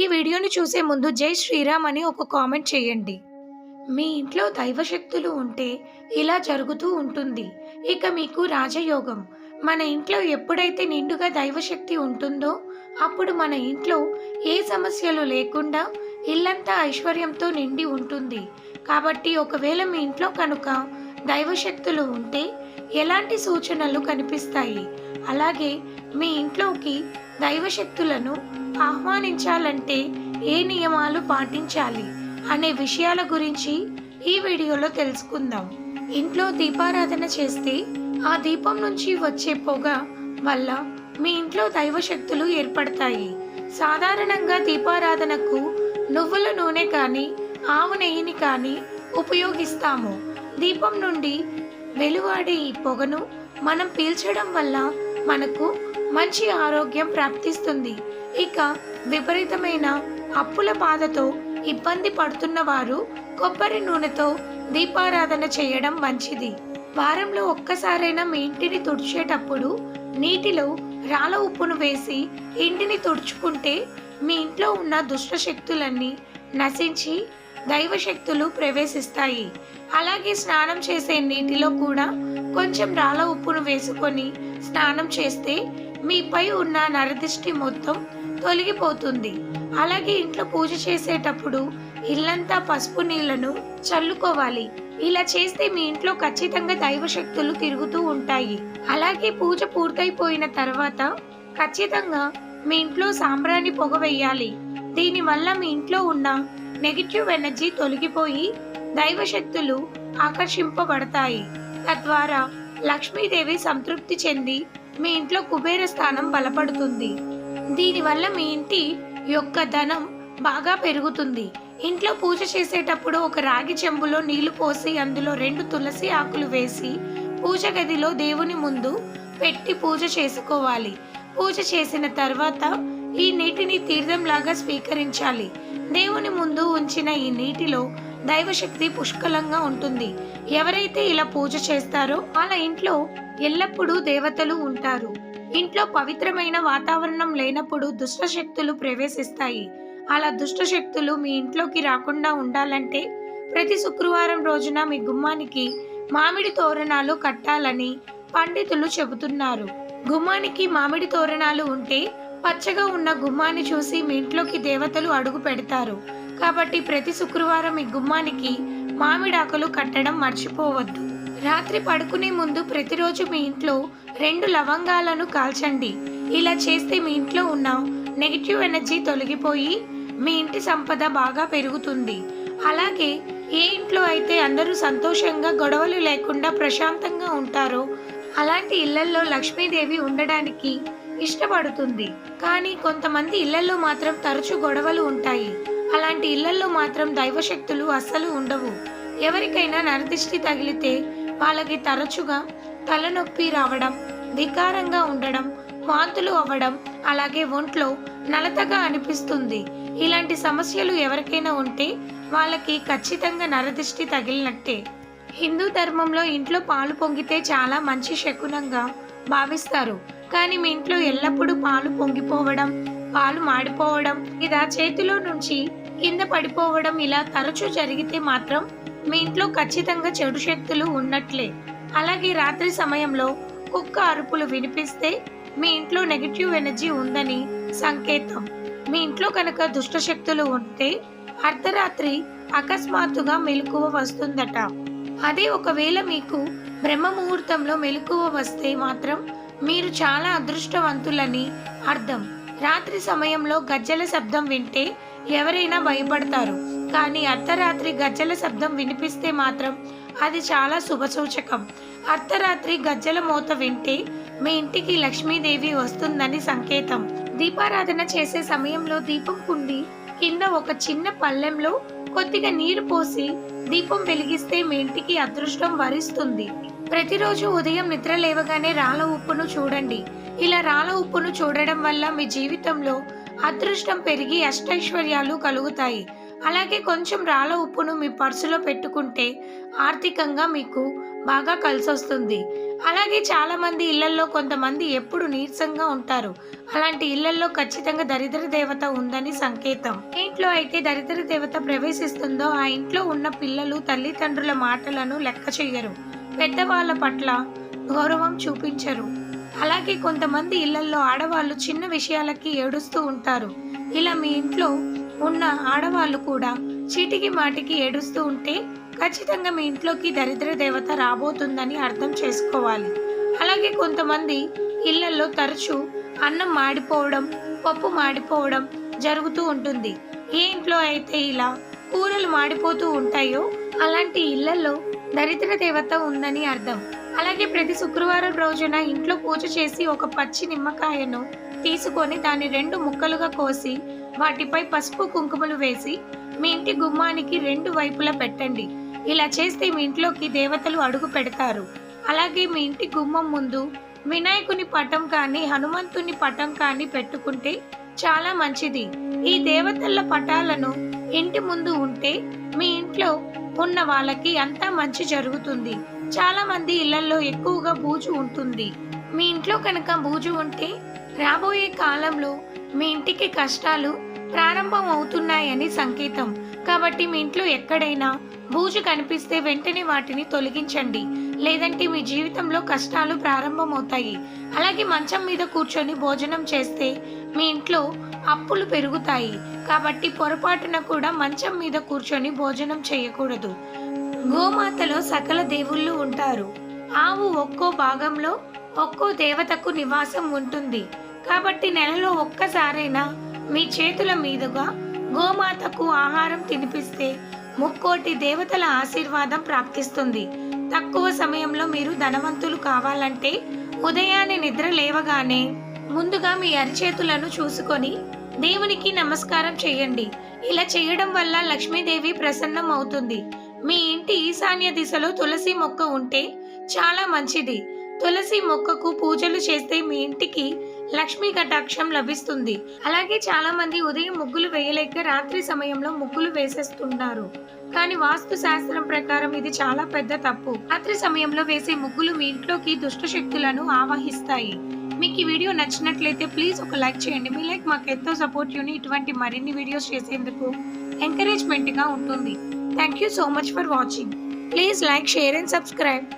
ఈ వీడియోని చూసే ముందు జై శ్రీరామ్ అని ఒక కామెంట్ చేయండి. మీ ఇంట్లో దైవశక్తులు ఉంటే ఇలా జరుగుతూ ఉంటుంది. ఇక మీకు రాజయోగం. మన ఇంట్లో ఎప్పుడైతే నిండుగా దైవశక్తి ఉంటుందో అప్పుడు మన ఇంట్లో ఏ సమస్యలు లేకుండా ఇల్లంతా ఐశ్వర్యంతో నిండి ఉంటుంది. కాబట్టి ఒకవేళ మీ ఇంట్లో కనుక దైవశక్తులు ఉంటే ఎలాంటి సూచనలు కనిపిస్తాయి? అలాగే మీ ఇంట్లోకి దైవశక్తులను ఆహ్వానించాలంటే ఏ నియమాలు పాటించాలి అనే విషయాల గురించి ఈ వీడియోలో తెలుసుకుందాం. ఇంట్లో దీపారాధన చేస్తే ఆ దీపం నుంచి వచ్చే పొగ వల్ల మీ ఇంట్లో దైవశక్తులు ఏర్పడతాయి. సాధారణంగా దీపారాధనకు నువ్వుల నూనె కానీ ఆవు నెయ్యిని కానీ ఉపయోగిస్తాము. దీపం నుండి వెలువాడే ఈ పొగను మనం పీల్చడం వల్ల మనకు మంచి ఆరోగ్యం ప్రాప్తిస్తుంది. ఇక విపరీతమైన అప్పుల బాధతో ఇబ్బంది పడుతున్న వారు కొబ్బరి నూనెతో దీపారాధన చేయడం మంచిది. వారంలో ఒక్కసారైనా మీ ఇంటిని తుడిచేటప్పుడు నీటిలో రాళ్ళ ఉప్పును వేసి ఇంటిని తుడుచుకుంటే మీ ఇంట్లో ఉన్న దుష్ట శక్తులన్నీ నశించి దైవశక్తులు ప్రవేశిస్తాయి. అలాగే స్నానం చేసే నీటిలో కూడా కొంచెం రాళ్ళ ఉప్పును వేసుకొని స్నానం చేస్తే మీపై ఉన్న నరదిష్టి మొత్తం తొలగిపోతుంది. అలాగే ఇంట్లో పూజ చేసేటప్పుడు ఇల్లంతా పసుపు నీళ్ళను చల్లుకోవాలి. ఇలా చేస్తే మీ ఇంట్లో ఖచ్చితంగా దైవ శక్తులు తిరుగుతూ ఉంటాయి. అలాగే పూజ పూర్తయిపోయిన తర్వాత ఖచ్చితంగా మీ ఇంట్లో సాంబ్రాణి పొగ వేయాలి. దీనివల్ల మీ ఇంట్లో ఉన్న నెగిటివ్ ఎనర్జీ తొలగిపోయి దైవ శక్తులు ఆకర్షింపబడతాయి. తద్వారా లక్ష్మీదేవి సంతృప్తి చెంది మీ ఇంట్లో కుబేర స్థానం బలపడుతుంది. దీనివల్ల మీ ఇంటి యొక్క ధనం బాగా పెరుగుతుంది. ఇంట్లో పూజ చేసేటప్పుడు ఒక రాగి చెంబులో నీళ్ళు పోసి అందులో రెండు తులసి ఆకులు వేసి పూజ గదిలో దేవుని ముందు పెట్టి పూజ చేసుకోవాలి. పూజ చేసిన తర్వాత ఈ నీటిని తీర్థంలాగా స్వీకరించాలి. దేవుని ముందు ఉంచిన ఈ నీటిలో దైవశక్తి పుష్కలంగా ఉంటుంది. ఎవరైతే ఇలా పూజ చేస్తారో వాళ్ళ ఇంట్లో ఎల్లప్పుడూ దేవతలు ఉంటారు. ఇంట్లో పవిత్రమైన వాతావరణం లేనప్పుడు దుష్ట శక్తులు ప్రవేశిస్తాయి. అలా దుష్ట శక్తులు మీ ఇంట్లోకి రాకుండా ఉండాలంటే ప్రతి శుక్రవారం రోజున మీ గుమ్మానికి మామిడి తోరణాలు కట్టాలని పండితులు చెబుతున్నారు. గుమ్మానికి మామిడి తోరణాలు ఉంటే పచ్చగా ఉన్న గుమ్మాన్ని చూసి మీ ఇంట్లోకి దేవతలు అడుగు పెడతారు. కాబట్టి ప్రతి శుక్రవారం మీ గుమ్మానికి మామిడాకులు కట్టడం మర్చిపోవద్దు. రాత్రి పడుకునే ముందు ప్రతిరోజు మీ ఇంట్లో రెండు లవంగాలను కాల్చండి. ఇలా చేస్తే మీ ఇంట్లో ఉన్న నెగిటివ్ ఎనర్జీ తొలగిపోయి మీ ఇంటి సంపద బాగా పెరుగుతుంది. అలాగే ఏ ఇంట్లో అయితే అందరూ సంతోషంగా గొడవలు లేకుండా ప్రశాంతంగా ఉంటారో అలాంటి ఇళ్ళల్లో లక్ష్మీదేవి ఉండడానికి ఇష్టపడుతుంది. కానీ కొంతమంది ఇళ్ళలో మాత్రం తరచూ గొడవలు ఉంటాయి. అలాంటి ఇళ్ళలో మాత్రం దైవశక్తులు అస్సలు ఉండవు. ఎవరికైనా నరదిష్టి తగిలితే వాళ్ళకి తరచుగా తలనొప్పి రావడం వికారంగా ఉండడం వాంతులు అవ్వడం అలాగే ఒంట్లో నలతగా అనిపిస్తుంది. ఇలాంటి సమస్యలు ఎవరికైనా ఉంటే వాళ్ళకి ఖచ్చితంగా నరదిష్టి తగిలినట్టే. హిందూ ధర్మంలో ఇంట్లో పాలు పొంగితే చాలా మంచి శకునంగా భావిస్తారు. కానీ మీ ఇంట్లో ఎల్లప్పుడూ పాలు పొంగిపోవడం పాలు మాడిపోవడం ఇలా చేతిలో నుంచి కింద పడిపోవడం ఇలా తరచూ జరిగితే మాత్రం మీ ఇంట్లో ఖచ్చితంగా చెడు శక్తులు ఉన్నట్లే. అలాగే రాత్రి సమయంలో కుక్క అరుపులు వినిపిస్తే మీ ఇంట్లో నెగిటివ్ ఎనర్జీ ఉందని సంకేతం. మీ ఇంట్లో కనుక దుష్ట శక్తులు ఉంటే అర్ధరాత్రి అకస్మాత్తుగా మెలకువ వస్తుందట. అదే ఒకవేళ మీకు బ్రహ్మ ముహూర్తంలో మెలకువ వస్తే మాత్రం మీరు చాలా అదృష్టవంతులని అర్థం. రాత్రి సమయంలో గజ్జల శబ్దం వింటే ఎవరైనా భయపడతారు. కానీ అర్ధరాత్రి గజ్జల శబ్దం వినిపిస్తే మాత్రం అది చాలా శుభసూచకం. అర్ధరాత్రి గజ్జల మూత వింటే మీ ఇంటికి లక్ష్మీదేవి వస్తుందని సంకేతం. దీపారాధన చేసే సమయంలో దీపం కుండి కింద ఒక చిన్న పళ్ళెంలో కొద్దిగా నీరు పోసి దీపం వెలిగిస్తే మీ ఇంటికి అదృష్టం వరిస్తుంది. ప్రతిరోజు ఉదయం నిద్ర లేవగానే రాళ్ళ ఉప్పును చూడండి. ఇలా రాళ్ళ ఉప్పును చూడడం వల్ల మీ జీవితంలో అదృష్టం పెరిగి అష్టైశ్వర్యాలు కలుగుతాయి. అలాగే కొంచెం రాళ్ళ ఉప్పును మీ పర్సులో పెట్టుకుంటే ఆర్థికంగా మీకు బాగా కలిసొస్తుంది. అలాగే చాలామంది ఇళ్ళల్లో కొంతమంది ఎప్పుడు నీరసంగా ఉంటారు. అలాంటి ఇళ్ళల్లో ఖచ్చితంగా దరిద్ర దేవత ఉందని సంకేతం. ఇంట్లో అయితే దరిద్ర దేవత ప్రవేశిస్తుందో ఆ ఇంట్లో ఉన్న పిల్లలు తల్లిదండ్రుల మాటలను లెక్క చేయరు పెద్దవాళ్ళ పట్ల గౌరవం చూపించరు. అలాగే కొంతమంది ఇళ్ళల్లో ఆడవాళ్ళు చిన్న విషయాలకి ఏడుస్తూ ఉంటారు. ఇలా మీ ఇంట్లో ఉన్న ఆడవాళ్ళు కూడా చీటికి మాటికి ఏడుస్తూ ఉంటే ఖచ్చితంగా మీ ఇంట్లోకి దరిద్ర దేవత రాబోతుందని అర్థం చేసుకోవాలి. అలాగే కొంతమంది ఇళ్ళలో తరచూ అన్నం మాడిపోవడం పప్పు మాడిపోవడం జరుగుతూ ఉంటుంది. ఏ ఇంట్లో అయితే ఇలా కూరలు మాడిపోతూ ఉంటాయో అలాంటి ఇళ్ళలో దరిద్ర దేవత ఉందని అర్థం. అలాగే ప్రతి శుక్రవారం రోజున ఇంట్లో పూజ చేసి ఒక పచ్చి నిమ్మకాయను తీసుకొని దాన్ని రెండు ముక్కలుగా కోసి వాటిపై పసుపు కుంకుమలు వేసి మీ ఇంటి గుమ్మానికి రెండు వైపులా పెట్టండి. ఇలా చేస్తే మీ ఇంట్లోకి దేవతలు అడుగు పెడతారు. అలాగే మీ ఇంటి గుమ్మం ముందు వినాయకుని పటం కానీ హనుమంతుని పటం కానీ పెట్టుకుంటే చాలా మంచిది. ఈ దేవతల పటాలను ఇంటి ముందు ఉంటే మీ ఇంట్లో ఉన్న వాళ్ళకి అంతా మంచి జరుగుతుంది. చాలా మంది ఇళ్ళలో ఎక్కువగా బూజు ఉంటుంది. మీ ఇంట్లో కనుక బూజు ఉంటే రాబోయే కాలంలో మీ ఇంటికి కష్టాలు ప్రారంభం అవుతున్నాయని సంకేతం. కాబట్టి మీ ఇంట్లో ఎక్కడైనా బూజు కనిపిస్తే వెంటనే వాటిని తొలగించండి. లేదంటే మీ జీవితంలో కష్టాలు ప్రారంభమవుతాయి. అలాగే మంచం మీద కూర్చొని భోజనం చేస్తే మీ ఇంట్లో అప్పులు పెరుగుతాయి. కాబట్టి పొరపాటున కూడా మంచం మీద కూర్చొని భోజనం చేయకూడదు. గోమాతలో సకల దేవుళ్ళు ఉంటారు. ఆవు ఒక్కో భాగంలో ఒక్కో దేవతకు నివాసం ఉంటుంది. కాబట్టి నెలలో ఒక్కసారైనా మీ చేతుల మీదుగా గోమాతకు ఆహారం తినిపిస్తే ముక్కోటి దేవతల ఆశీర్వాదం ప్రాప్తిస్తుంది. తక్కువ సమయంలో మీరు ధనవంతులు కావాలంటే ఉదయాన్నే నిద్ర లేవగానే ముందుగా మీ అరిచేతులను చూసుకొని దేవునికి నమస్కారం చేయండి. ఇలా చేయడం వల్ల లక్ష్మీదేవి ప్రసన్నం అవుతుంది మీ ఇంటి ఈశాన్య దిశలో తులసి మొక్క ఉంటే చాలా మంచిది. తులసి మొక్కకు పూజలు చేస్తే మీ ఇంటికి లక్ష్మీ కటాక్షం లభిస్తుంది. అలాగే చాలా మంది ఉదయం ముగ్గులు వేయలేక రాత్రి సమయంలో ముగ్గులు వేసేస్తున్నారు కానీ వాస్తు శాస్త్రం ప్రకారం ఇది చాలా పెద్ద తప్పు. రాత్రి సమయంలో వేసే ముగ్గులు మీ ఇంట్లోకి దుష్ట శక్తులను ఆవాహిస్తాయి. మీకు ఈ వీడియో నచ్చినట్లయితే ప్లీజ్ ఒక లైక్ చేయండి. మీ లైక్ మాకు ఎంతో సపోర్ట్ యూని ఇటువంటి మరిన్ని వీడియోస్ చేసేందుకు ఎంకరేజ్మెంట్గా ఉంటుంది. Thank you so much for watching. Please like, share and subscribe.